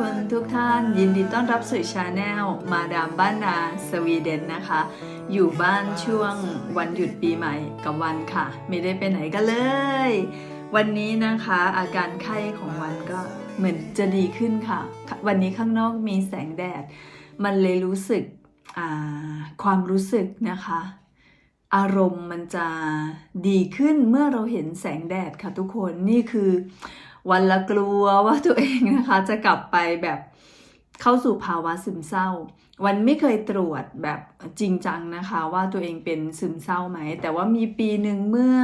คนทุกท่าน ยินดีต้อนรับสู่ชาแนลมาดามบ้านนาสวีเดนนะคะ อยู่บ้านช่วงวันหยุดปีใหม่กับวันค่ะ ไม่ได้ไปไหนกันเลย วันนี้นะคะอาการไข้ของวันก็เหมือนจะดีขึ้นค่ะ วันนี้ข้างนอกมีแสงแดด มันเลยรู้สึกความรู้สึกนะคะ อารมณ์มันจะดีขึ้นเมื่อเราเห็นแสงแดดค่ะทุกคนนี่คือ วันละกลัวว่าตัวเองนะคะ จะกลับไปแบบเข้าสู่ภาวะซึมเศร้า วันไม่เคยตรวจแบบจริงจังนะคะ ว่าตัวเองเป็นซึมเศร้าไหม แต่ว่ามีปีหนึ่งเมื่อ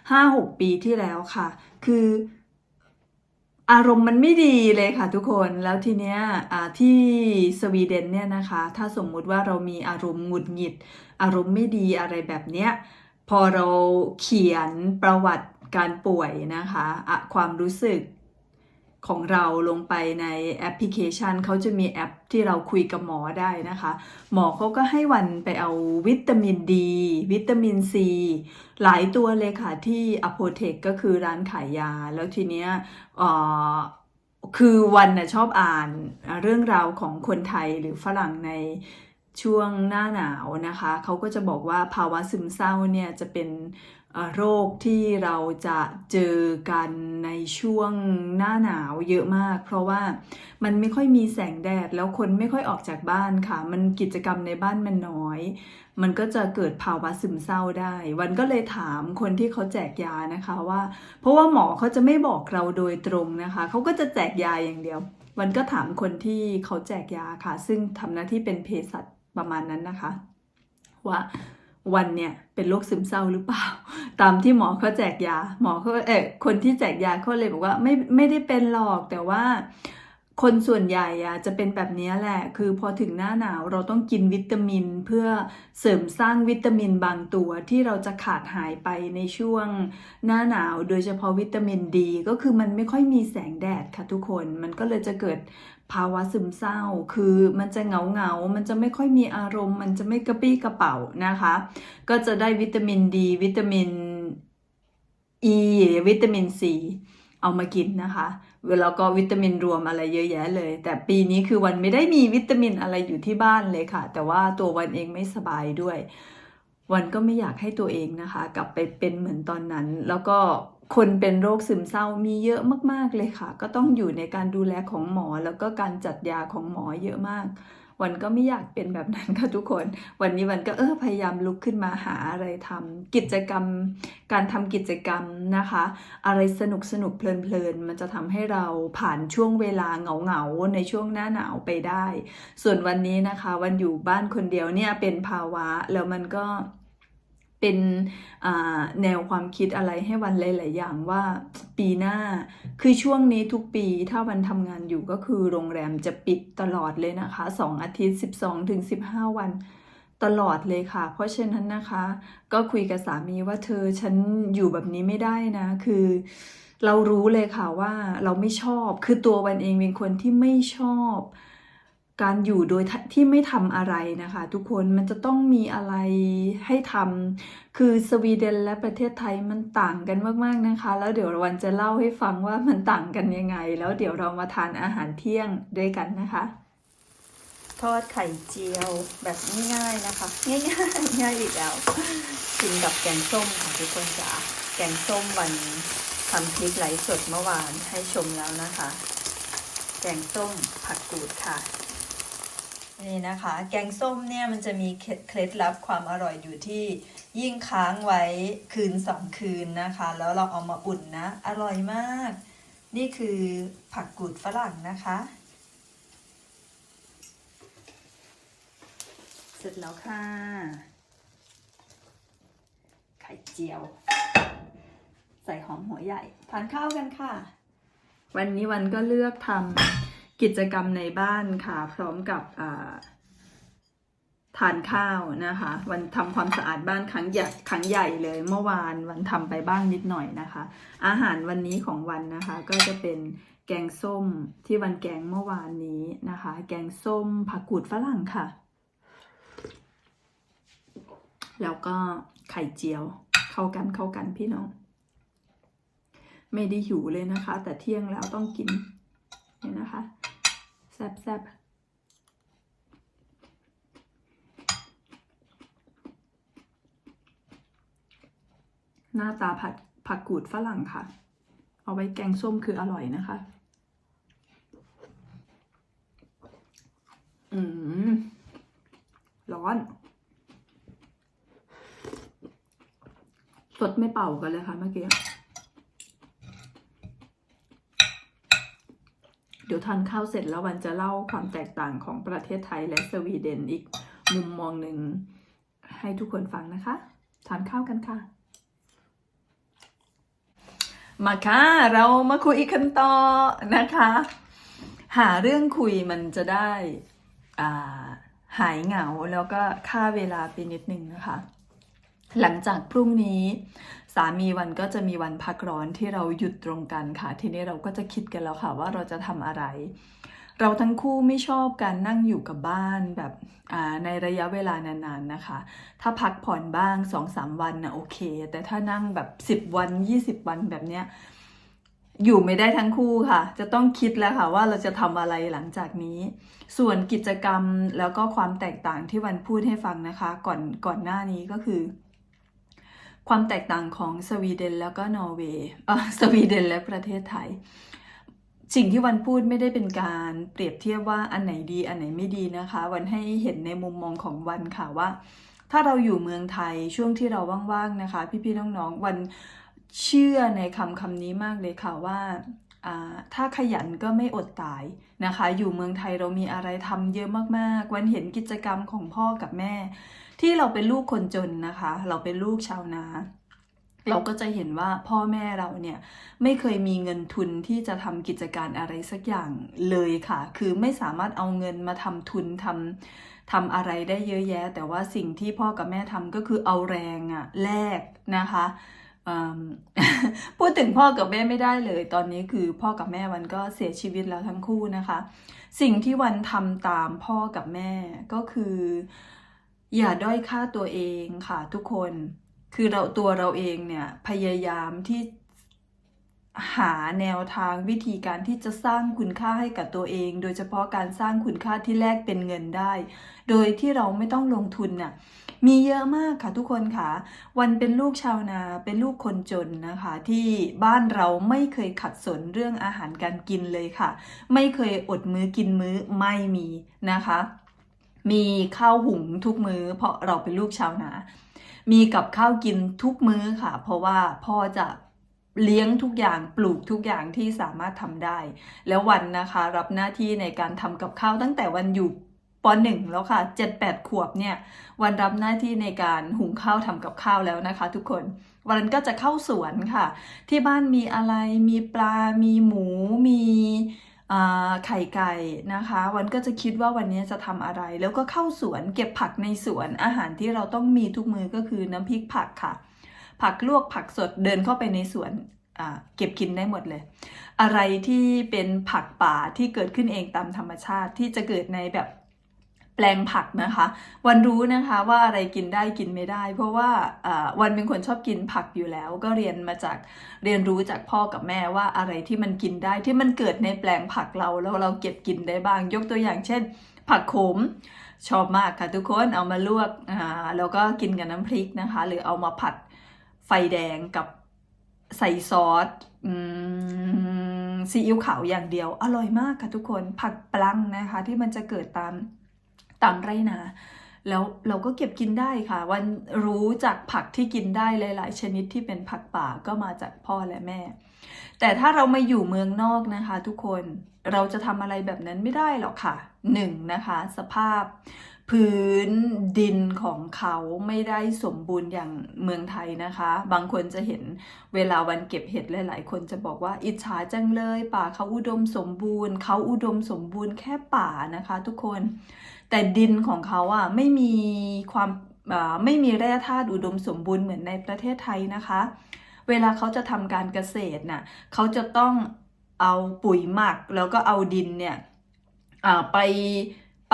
5-6 ปีที่แล้วค่ะ คืออารมณ์มันไม่ดีเลยค่ะทุกคนแล้วทีเนี้ยอ่าที่สวีเดนเนี่ยนะคะ ถ้าสมมุติว่าเรามีอารมณ์หงุดหงิด อารมณ์ไม่ดีอะไรแบบเนี้ยพอเราเขียนประวัติ การป่วยนะคะอะความรู้สึกของเราลงไปในแอปพลิเคชัน เขาจะมีแอปที่เราคุยกับหมอได้นะคะ หมอเขาก็ให้วันไปเอาวิตามินดี วิตามินซี หลายตัวเลยค่ะที่อโพเทคก็คือร้านขายยา แล้วทีเนี้ยคือวันนะชอบอ่านเรื่องราวของคนไทยหรือฝรั่งในช่วงหน้าหนาวนะคะ เขาก็จะบอกว่าภาวะซึมเศร้าเนี่ยจะเป็น โรคที่เราจะเจอกันในช่วงหน้าหนาวเยอะมาก เพราะว่ามันไม่ค่อยมีแสงแดดแล้วคนไม่ค่อยออกจากบ้านค่ะ มันกิจกรรมในบ้านมันน้อย มันก็จะเกิดภาวะซึมเศร้าได้ วันก็เลยถามคนที่เขาแจกยานะคะว่า เพราะว่าหมอเขาจะไม่บอกเราโดยตรงนะคะ เขาก็จะแจกยาอย่างเดียว วันก็ถามคนที่เขาแจกยาค่ะ ซึ่งทำหน้าที่เป็นเภสัชประมาณนั้นนะคะ ว่า วันเนี่ยเป็นโรคซึมเศร้าหรือเปล่า ตามที่หมอเขาแจกยา หมอเขาเออคนที่แจกยาเขาเลยบอกว่าไม่ไม่ได้เป็นหรอกแต่ว่า คนส่วนใหญ่อะจะเป็นแบบนี้แหละ คือพอถึงหน้าหนาวเราต้องกินวิตามิน เพื่อเสริมสร้างวิตามินบางตัวที่เราจะขาดหายไปในช่วงหน้าหนาว โดยเฉพาะวิตามินดี ก็คือมันไม่ค่อยมีแสงแดดค่ะทุกคน มันก็เลยจะเกิดภาวะซึมเศร้า คือมันจะเหงาเหงา มันจะไม่ค่อยมีอารมณ์ มันจะไม่กระปี้กระเป๋านะคะ ก็จะได้วิตามินดี วิตามิน E วิตามิน C เอามากินนะคะแล้วก็วิตามินรวมอะไรเยอะแยะเลย แต่ปีนี้คือวันไม่ได้มีวิตามินอะไรอยู่ที่บ้านเลยค่ะ แต่ว่าตัววันเองไม่สบายด้วย วันก็ไม่อยากให้ตัวเองนะคะ กลับไปเป็นเหมือนตอนนั้น แล้วก็ คนเป็นโรคซึมเศร้ามีเยอะมาก ๆ เลยค่ะ ก็ต้องอยู่ในการดูแลของหมอแล้วก็การจัดยาของหมอเยอะมาก วันก็ไม่อยากเป็นแบบนั้นค่ะทุกคน วันนี้วันก็เออพยายามลุกขึ้นมาหาอะไรทำกิจกรรม การทำกิจกรรมนะคะ อะไรสนุกสนุกเพลินๆมันจะทำให้เราผ่านช่วงเวลาเหงาๆในช่วงหน้าหนาวไปได้ ส่วนวันนี้นะคะ วันอยู่บ้านคนเดียวเนี่ยเป็นภาวะแล้วมันก็ เป็นแนวความคิดอะไรให้วันหลาย ๆ อย่างว่าปีหน้า คือช่วงนี้ทุกปีถ้าวันทำงานอยู่ก็คือโรงแรมจะปิดตลอดเลยนะคะสองอาทิตย์ 12ถึง15 วันตลอดเลยค่ะ เพราะฉะนั้นนะคะ ก็คุยกับสามีว่าเธอฉันอยู่แบบนี้ไม่ได้นะ คือเรารู้เลยค่ะว่าเราไม่ชอบ คือตัววันเองเป็นคนที่ไม่ชอบ การอยู่โดยที่ไม่ทำอะไรนะคะ ทุกคนมันจะต้องมีอะไรให้ทำคือสวีเดนและประเทศไทยมันต่างกันมากๆนะคะ แล้วเดี๋ยววันจะเล่าให้ฟังว่ามันต่างกันยังไง แล้วเดี๋ยวเรามาทานอาหารเที่ยงด้วยกันนะคะ ทอดไข่เจียวแบบง่ายๆนะคะ ง่ายๆง่ายอีกแล้วกินกับแกงส้มค่ะทุกคนจ๋าแกงส้มวันทำคลิปไลฟ์สดเมื่อวานให้ชมแล้วนะคะ แกงส้มผักกูดค่ะ นี่นะคะ แกงส้มเนี่ยมันจะมีเคล็ดลับความอร่อยอยู่ที่ยิ่งค้างไว้คืนสองคืนนะคะ แล้วเราเอามาอุ่นนะ อร่อยมาก นี่คือผักกูดฝรั่งนะคะ เสร็จแล้วค่ะ ไข่เจียว ใส่หอมหัวใหญ่ ทานข้าวกันค่ะ วันนี้วันก็เลือกทำ กิจกรรมในบ้านค่ะ พร้อมกับทานข้าวนะคะ วันทำความสะอาดบ้านครั้งใหญ่ครั้งใหญ่เลย เมื่อวานวันทำไปบ้างนิดหน่อยนะคะ อาหารวันนี้ของวันนะคะ ก็จะเป็นแกงส้มที่วันแกงเมื่อวานนี้นะคะ แกงส้มผักกูดฝรั่งค่ะ แล้วก็ไข่เจียว เข้ากันเข้ากันพี่น้อง ไม่ได้หิวเลยนะคะ แต่เที่ยงแล้วต้องกิน เนี่ยนะคะ แซบแซบหน้าตาผัดผักกูดฝรั่งค่ะ เอาไว้แกงส้มคืออร่อยนะคะ อืม ร้อน สดไม่เป่ากันเลยค่ะเมื่อกี้ เดี๋ยวทานข้าวเสร็จแล้ววันจะเล่าความแตกต่างของประเทศไทยและสวีเดนอีกมุมมองหนึ่งให้ทุกคนฟังนะคะ ทานข้าวกันค่ะ มาค่ะ เรามาคุยกันต่อนะคะ หาเรื่องคุยมันจะได้หายเหงาแล้วก็ค่าเวลาไปนิดนึงนะคะ หลังจากพรุ่งนี้ สามีวันก็จะมีวันพักร้อนที่เราหยุดตรงกันค่ะ ทีนี้เราก็จะคิดกันแล้วค่ะว่าเราจะทำอะไร เราทั้งคู่ไม่ชอบการนั่งอยู่กับบ้านแบบในระยะเวลานานๆนะคะ ถ้าพักผ่อนบ้าง2อสวันนะโอเค แต่ถ้านั่งแบบ 10 วัน 20 วันแบบเนี้ยอยู่ไม่ได้ทั้งคู่ค่ะ จะต้องคิดแล้วค่ะว่าเราจะทำอะไรหลังจากนี้ ส่วนกิจกรรมแล้วก็ความแตกต่างที่วันพูดให้ฟังนะคะ ก่อนก่อนหน้านี้ก็คือ ความแตกต่างของสวีเดนแล้วก็นอร์เวย์สวีเดนและประเทศไทย สิ่งที่วันพูดไม่ได้เป็นการเปรียบเทียบว่าอันไหนดีอันไหนไม่ดีนะคะ วันให้เห็นในมุมมองของวันค่ะว่า ถ้าเราอยู่เมืองไทยช่วงที่เราว่างๆนะคะ พี่ๆน้องๆวันเชื่อในคำคำนี้มากเลยค่ะว่าถ้าขยันก็ไม่อดตายนะคะ อยู่เมืองไทยเรามีอะไรทำเยอะมากๆ วันเห็นกิจกรรมของพ่อกับแม่ ที่เราเป็นลูกคนจนนะคะ เราเป็นลูกชาวนา เราก็จะเห็นว่าพ่อแม่เราเนี่ยไม่เคยมีเงินทุนที่จะทำกิจการอะไรสักอย่างเลยค่ะ คือไม่สามารถเอาเงินมาทำทุนทำทำอะไรได้เยอะแยะ แต่ว่าสิ่งที่พ่อกับแม่ทำก็คือเอาแรงอะแลกนะคะพูดถึงพ่อกับแม่ไม่ได้เลย ตอนนี้คือพ่อกับแม่วันก็เสียชีวิตแล้วทั้งคู่นะคะ สิ่งที่วันทำตามพ่อกับแม่ก็คือ อย่าด้อยค่าตัวเองค่ะทุกคน คือเราตัวเราเองเนี่ยพยายามที่หาแนวทางวิธีการที่จะสร้างคุณค่าให้กับตัวเอง โดยเฉพาะการสร้างคุณค่าที่แลกเป็นเงินได้ โดยที่เราไม่ต้องลงทุนน่ะมีเยอะมากค่ะทุกคนค่ะ วันเป็นลูกชาวนาเป็นลูกคนจนนะคะ ที่บ้านเราไม่เคยขัดสนเรื่องอาหารการกินเลยค่ะ ไม่เคยอดมื้อกินมื้อไม่มีนะคะ มีข้าวหุงทุกมื้อ เพราะเราเป็นลูกชาวนา มีกับข้าวกินทุกมื้อค่ะ เพราะว่าพ่อจะเลี้ยงทุกอย่างปลูกทุกอย่างที่สามารถทำได้ แล้ววันนะคะ รับหน้าที่ในการทำกับข้าวตั้งแต่วันอยู่ปหนึ่งแล้วค่ะเจ็ดแปดขวบเนี่ยวันรับหน้าที่ในการหุงข้าวทำกับข้าวแล้วนะคะ ทุกคน วันก็จะเข้าสวนค่ะ ที่บ้านมีอะไรมีปลา มีหมูมี ไข่ไก่นะคะ วันก็จะคิดว่าวันนี้จะทำอะไร แล้วก็เข้าสวนเก็บผักในสวนอาหารที่เราต้องมีทุกมือก็คือน้ำพริกผักค่ะ ผักลวกผักสดเดินเข้าไปในสวนเก็บกินได้หมดเลย อะไรที่เป็นผักป่าที่เกิดขึ้นเองตามธรรมชาติที่จะเกิดในแบบ แปลงผักนะคะ วันรู้นะคะว่าอะไรกินได้กินไม่ได้ เพราะว่าวันเป็นคนชอบกินผักอยู่แล้ว ก็เรียนมาจากเรียนรู้จากพ่อกับแม่ว่าอะไรที่มันกินได้ที่มันเกิดในแปลงผักเราแล้วเราเก็บกินได้บ้าง ยกตัวอย่างเช่น ผักโขมชอบมากค่ะทุกคนเอามาลวกอ่าแล้วก็กินกับน้ำพริกนะคะ หรือเอามาผัดไฟแดงกับใส่ซอสซีอิ๊วขาวอย่างเดียว อร่อยมากค่ะทุกคนผักปลังนะคะ ที่มันจะเกิดตาม ตามไรนาแล้วเราก็เก็บกินได้ค่ะ วันรู้จากผักที่กินได้หลาย ๆ ชนิดที่เป็นผักป่าก็มาจากพ่อและแม่ แต่ถ้าเรามาอยู่เมืองนอกนะคะ ทุกคนเราจะทำอะไรแบบนั้นไม่ได้หรอกค่ะหนึ่งนะคะ สภาพ พื้นดินของเขาไม่ได้สมบูรณ์อย่างเมืองไทยนะคะ บางคนจะเห็นเวลาวันเก็บเห็ดหลาย ๆ คนจะบอกว่าอิจฉาจังเลย ป่าเขาอุดมสมบูรณ์ เขาอุดมสมบูรณ์แค่ป่านะคะ ทุกคน แต่ดินของเขาอะไม่มีความไม่มีแร่ธาตุอุดมสมบูรณ์เหมือนในประเทศไทยนะคะ เวลาเขาจะทำการเกษตรน่ะเขาจะต้องเอาปุ๋ยหมักแล้วก็เอาดินเนี่ยไป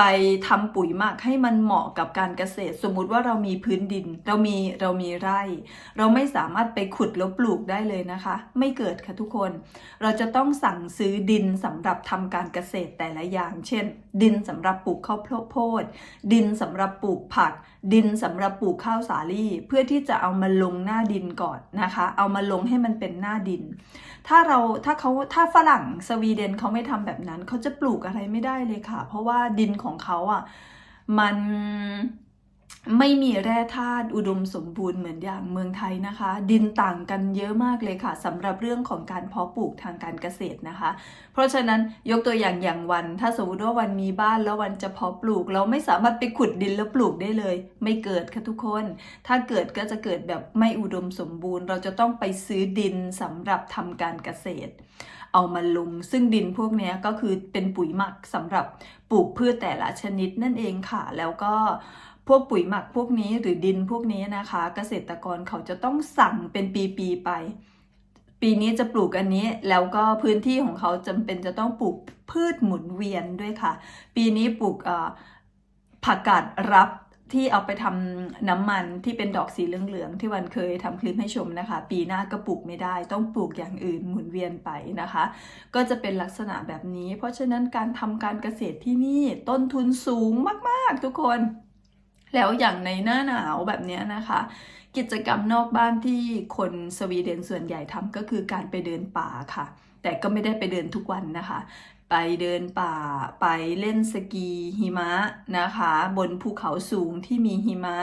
ไปทำปุ๋ยหมักให้มันเหมาะกับการเกษตร สมมุติว่าเรามีพื้นดิน เรามีเรามีไร่ เราไม่สามารถไปขุดแล้วปลูกได้เลยนะคะ ไม่เกิดค่ะทุกคน เราจะต้องสั่งซื้อดินสำหรับทำการเกษตรแต่ละอย่าง เช่น ดินสำหรับปลูกข้าวโพดดินสำหรับปลูกผัก ดินสำหรับปลูกข้าวสาลี่ เพื่อที่จะเอามาลงหน้าดินก่อนนะคะ เอามาลงให้มันเป็นหน้าดิน ถ้าเราถ้าเขาถ้าฝรั่งสวีเดนเขาไม่ทำแบบนั้น เขาจะปลูกอะไรไม่ได้เลยค่ะ เพราะว่าดินของเขาอะมัน ไม่มีแร่ธาตุอุดมสมบูรณ์เหมือนอย่างเมืองไทยนะคะ ดินต่างกันเยอะมากเลยค่ะสำหรับเรื่องของการเพาะปลูกทางการเกษตรนะคะ เพราะฉะนั้นยกตัวอย่างอย่างวัน ถ้าสมมติว่าวันมีบ้านแล้ววันจะเพาะปลูก เราไม่สามารถไปขุดดินแล้วปลูกได้เลย ไม่เกิดค่ะทุกคน ถ้าเกิดก็จะเกิดแบบไม่อุดมสมบูรณ์ เราจะต้องไปซื้อดินสำหรับทำการเกษตร เอามาลงซึ่งดินพวกนี้ก็คือเป็นปุ๋ยหมักสำหรับปลูกพืชแต่ละชนิดนั่นเองค่ะ แล้วก็ พวกปุ๋ยหมักพวกนี้หรือดินพวกนี้นะคะ เกษตรกรเขาจะต้องสั่งเป็นปีๆไป ปีนี้จะปลูกอันนี้แล้วก็พื้นที่ของเขาจำเป็นจะต้องปลูกพืชหมุนเวียนด้วยค่ะ ปีนี้ปลูกผักกาดรับที่เอาไปทำน้ำมันที่เป็นดอกสีเหลืองๆที่วันเคยทำคลิปให้ชมนะคะ ปีหน้าก็ปลูกไม่ได้ ต้องปลูกอย่างอื่นหมุนเวียนไปนะคะ ก็จะเป็นลักษณะแบบนี้ เพราะฉะนั้นการทำการเกษตรที่นี่ต้นทุนสูงมากๆทุกคน แล้วอย่างในหน้าหนาวแบบนี้นะคะ กิจกรรมนอกบ้านที่คนสวีเดนส่วนใหญ่ทำก็คือการไปเดินป่าค่ะ แต่ก็ไม่ได้ไปเดินทุกวันนะคะ ไปเดินป่าไปเล่นสกีหิมะนะคะ บนภูเขาสูงที่มีหิมะ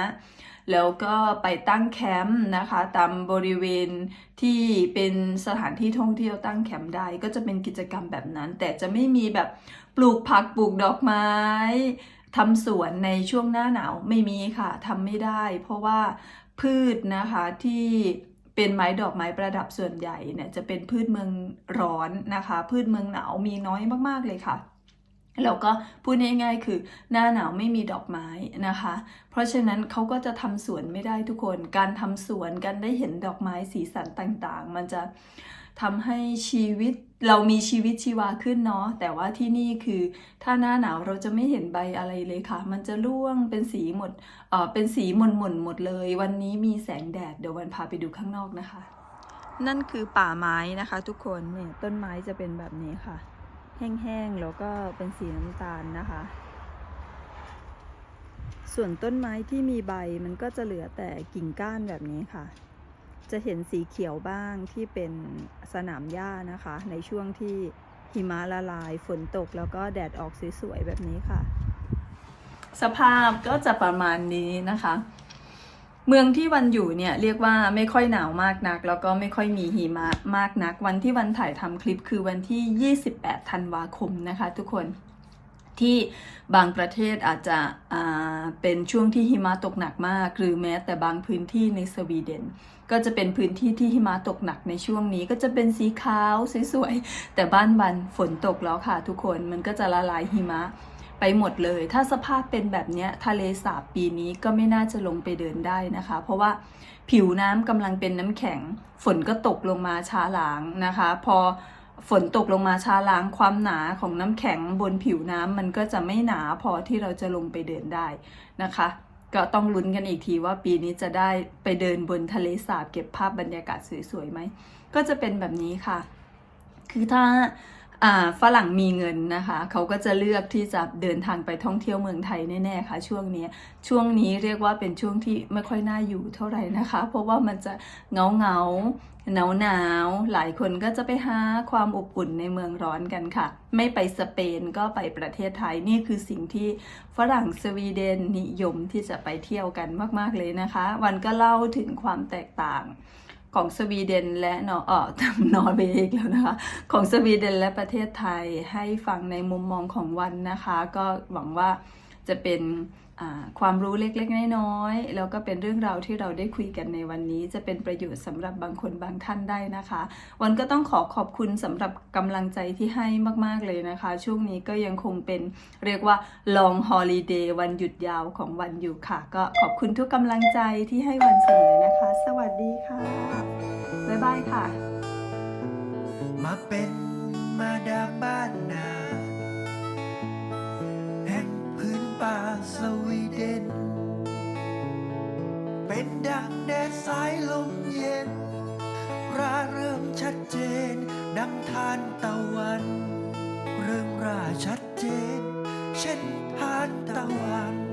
แล้วก็ไปตั้งแคมป์นะคะ ตามบริเวณที่เป็นสถานที่ท่องเที่ยวตั้งแคมป์ได้ก็จะเป็นกิจกรรมแบบนั้น แต่จะไม่มีแบบปลูกผักปลูกดอกไม้ ทำสวนในช่วงหน้าหนาวไม่มีค่ะทำไม่ได้ เพราะว่าพืชนะคะที่เป็นไม้ดอกไม้ประดับส่วนใหญ่เนี่ยจะเป็นพืชเมืองร้อนนะคะ พืชเมืองหนาวมีน้อยมากๆเลยค่ะแล้วก็พูดง่ายๆคือหน้าหนาวไม่มีดอกไม้นะคะ เพราะฉะนั้นเขาก็จะทำสวนไม่ได้ทุกคน การทำสวนกันได้เห็นดอกไม้สีสันต่างๆ มันจะ ทำให้ชีวิตเรามีชีวิตชีวาขึ้นเนาะแต่ว่าที่นี่คือถ้าหน้าหนาวเราจะไม่เห็นใบอะไรเลยค่ะ มันจะร่วงเป็นสีหมดเอ่อเป็นสีหม่นๆหมดเลย วันนี้มีแสงแดดเดี๋ยววันพาไปดูข้างนอกนะคะ นั่นคือป่าไม้นะคะ ทุกคนเนี่ยต้นไม้จะเป็นแบบนี้ค่ะ แห้งๆแล้วก็เป็นสีน้ำตาลนะคะ ส่วนต้นไม้ที่มีใบมันก็จะเหลือแต่กิ่งก้านแบบนี้ค่ะ จะเห็นสีเขียวบ้างที่เป็นสนามหญ้านะคะ ในช่วงที่หิมะละลายฝนตกแล้วก็แดดออกสวยๆแบบนี้ค่ะ สภาพก็จะประมาณนี้นะคะ เมืองที่วันอยู่เนี่ยเรียกว่าไม่ค่อยหนาวมากนัก แล้วก็ไม่ค่อยมีหิมะมากนัก วันที่วันถ่ายทำคลิปคือวันที่ 28 ธันวาคมนะคะ ทุกคน ที่บางประเทศอาจจะเป็นช่วงที่หิมะตกหนักมาก หรือแม้แต่บางพื้นที่ในสวีเดน ก็จะเป็นพื้นที่ที่หิมะตกหนักในช่วงนี้ ก็จะเป็นสีขาวสวยๆแต่บ้านวันฝนตกแล้วค่ะทุกคนมันก็จะละลายหิมะไปหมดเลย ถ้าสภาพเป็นแบบนี้ทะเลสาบปีนี้ก็ไม่น่าจะลงไปเดินได้นะคะ เพราะว่าผิวน้ำกำลังเป็นน้ำแข็ง ฝนก็ตกลงมาช้าหลางนะคะ พอ ฝนตกลงมาช้าล้างความหนาของน้ำแข็งบนผิวน้ำมันก็จะไม่หนาพอที่เราจะลงไปเดินได้นะคะ ก็ต้องลุ้นกันอีกทีว่าปีนี้จะได้ไปเดินบนทะเลสาบเก็บภาพบรรยากาศสวยๆไหมก็จะเป็นแบบนี้ค่ะ คือถ้า ฝรั่งมีเงินนะคะ เขาก็จะเลือกที่จะเดินทางไปท่องเที่ยวเมืองไทยแน่ๆค่ะ ช่วงนี้ช่วงนี้เรียกว่าเป็นช่วงที่ไม่ค่อยน่าอยู่เท่าไหร่นะคะ เพราะว่ามันจะเงาเงาหนาวหนาวๆหลายคนก็จะไปหาความอบอุ่นในเมืองร้อนกันค่ะ ไม่ไปสเปนก็ไปประเทศไทยนี่คือสิ่งที่ฝรั่งสวีเดนนิยมที่จะไปเที่ยวกันมาก ๆเลยนะคะ วันก็เล่าถึงความแตกต่าง ของสวีเดนและนอเออนอร์เวย์อีกแล้วนะคะ ของสวีเดนและประเทศไทยให้ฟังในมุมมองของวันนะคะ ก็หวังว่า จะเป็นความรู้เล็กๆ น้อยๆ แล้วก็เป็นเรื่องราวที่เราได้คุยกันในวันนี้ จะเป็นประโยชน์สำหรับบางคนบางท่านได้นะคะ วันก็ต้องขอขอบคุณสำหรับกำลังใจที่ให้มากๆเลยนะคะ ช่วงนี้ก็ยังคงเป็นเรียกว่า long holiday วันหยุดยาวของวันอยู่ค่ะ ก็ขอบคุณทุกกำลังใจที่ให้วันเสมอนะคะ สวัสดีค่ะ บ๊ายบายค่ะ มาเป็นมาดามบ้านนา ป่าสวีเดน เป็นดังแดดสายลมเย็นราเริ่มชัดเจน ดังทานตะวัน เริ่มราชัดเจน เช่นทานตะวัน